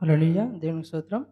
హల్లెలూయా దేవునికి స్తోత్రం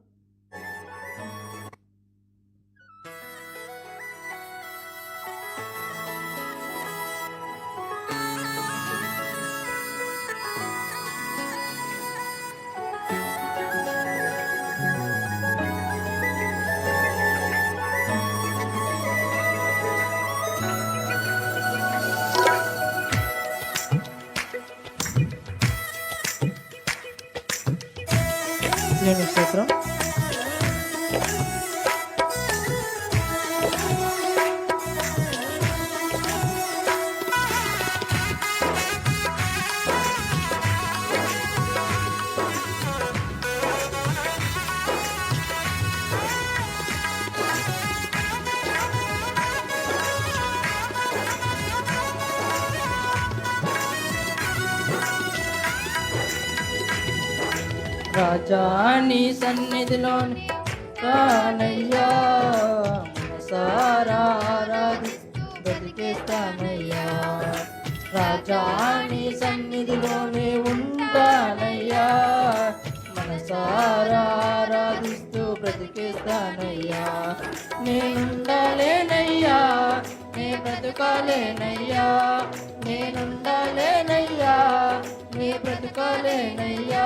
రాజాని సన్నిధిలోని తానయ్యా మనసారాధి బ్రతికేస్తానయ్యా రాజాని సన్నిధిలోనే ఉంటానయ్యా మనసారాధిస్తూ బ్రతికేస్తానయ్యా నేనుండాలేనయ్యా నే బ్రతకాలేనయ్యా నేనుండలేనయ్యా నీ బ్రతకాలేనయ్యా.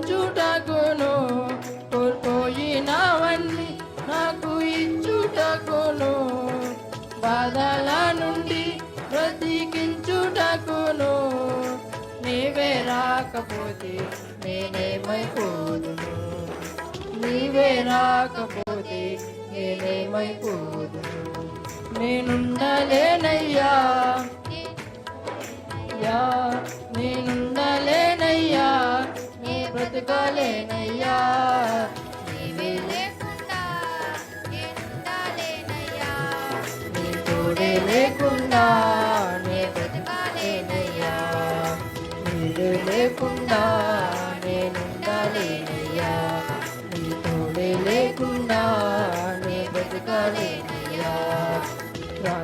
రాకపోతే నేనేమైపోదును? నీవే రాకపోతే నేనేమైపోదును? నేనుండలేనయ్యా. యా నేనుండలేనయ్యా. నీ బ్రతకాలేనయ్యా. నీవే లేకుండా నేనుండాలేనయ్యా. నీ తోడే లేకుండా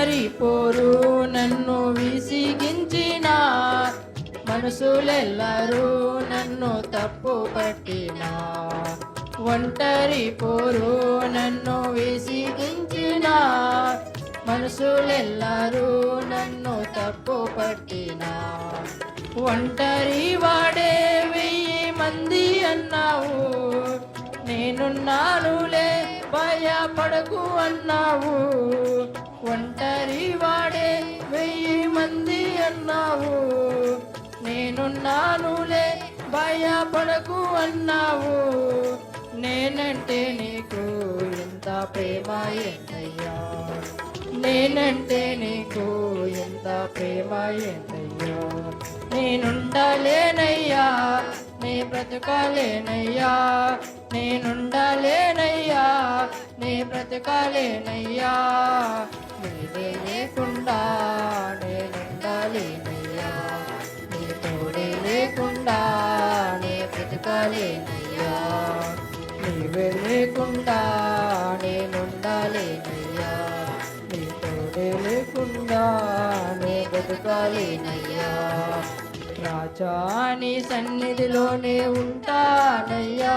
ఒంటరి పోరు నన్ను విసిగించిన మనసులెల్లరూ నన్ను తప్పు పట్టిన. ఒంటరి పోరు నన్ను విసిగించిన మనసులెల్లరూ నన్ను తప్పు పట్టిన. ఒంటరి వాడే వెయ్యి మంది అన్నావు. నేనున్నానులే భయపడకు అన్నావు. ఒంటరి వాడే వెయ్యి మంది అన్నావు. నేనున్నానులే భయపడకు అన్నావు. నేనంటే నీకు ఎంత ప్రేమ ఎంతయ్యా నేనంటే నీకు ఎంత ప్రేమ ఎంతయ్యా నేనుండలేనయ్యా నీ బ్రతకలేనయ్యా. నేనుండలేనయ్యా నీ బ్రతకలేనయ్యా. లేకుండా నేనుండలేనయ్యా నీ తోడే లేకుండా నే బ్రతుకాలేనయ్యా. నీవే లేకుండా నేనుండాలేనయ్యా నీ తోడే లేకుండా నే బ్రతుకాలేనయ్యా. రాజా నీ సన్నిధిలోనే ఉంటానయ్యా.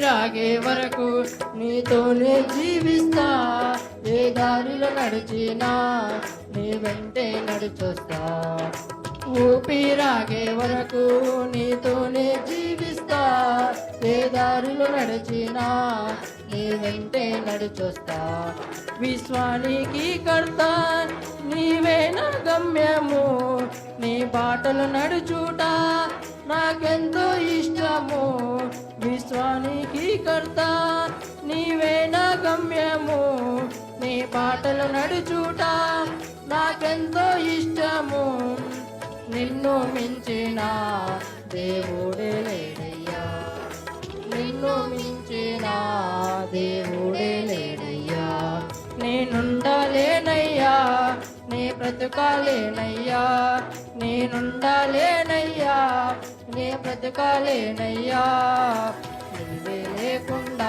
రాగే వరకు నీతోనే జీవిస్తా. ఏ దారిలో నడిచినా నీ వెంటే నడిచొస్తా. ఊపిరాగే వరకు నీతోనే జీవిస్తా. ఏ దారిలో నడిచినా నీ వెంటే నడిచొస్తా. విశ్వానికి కర్త నీవే నా గమ్యము. నీ బాటలు నడుచుట నాకెంతో ఇష్టము. స్వానికి కర్త నీవే నా గమ్యము నీ పాటలు నడుచుట నాకెంతో ఇష్టము. నిన్ను మించిన దేవుడే లేడయ్యా. నిన్ను మించిన దేవుడే లేడయ్యా. నేనుండలేనయ్యా నీ బ్రతుకాలేనయ్యా. నేనుండలేనయ్యా నీ బ్రతుకాలేనయ్యా.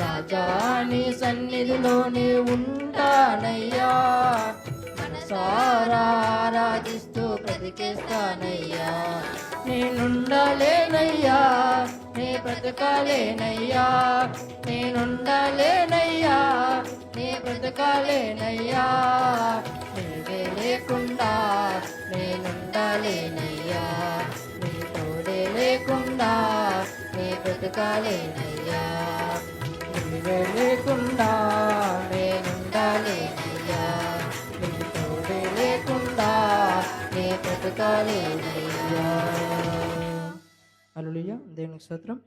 రాజా నీ సన్నిధిలోనే ఉంటానయ్యా. మనసారా బ్రతికేస్తానయ్యా. నేనుండలేనయ్యా నీ బ్రతకాలేనయ్యా. నేనుండలేనయ్యా నీ బ్రతకాలేనయ్యా. నీవే లేకుండా నేనుండలేనయ్యా. నీ తోడే లేకుండా నీ బ్రతకాలేనయ్యా. బ్రతకాలేనయ్యా అలులియ దేవునికి స్తోత్రం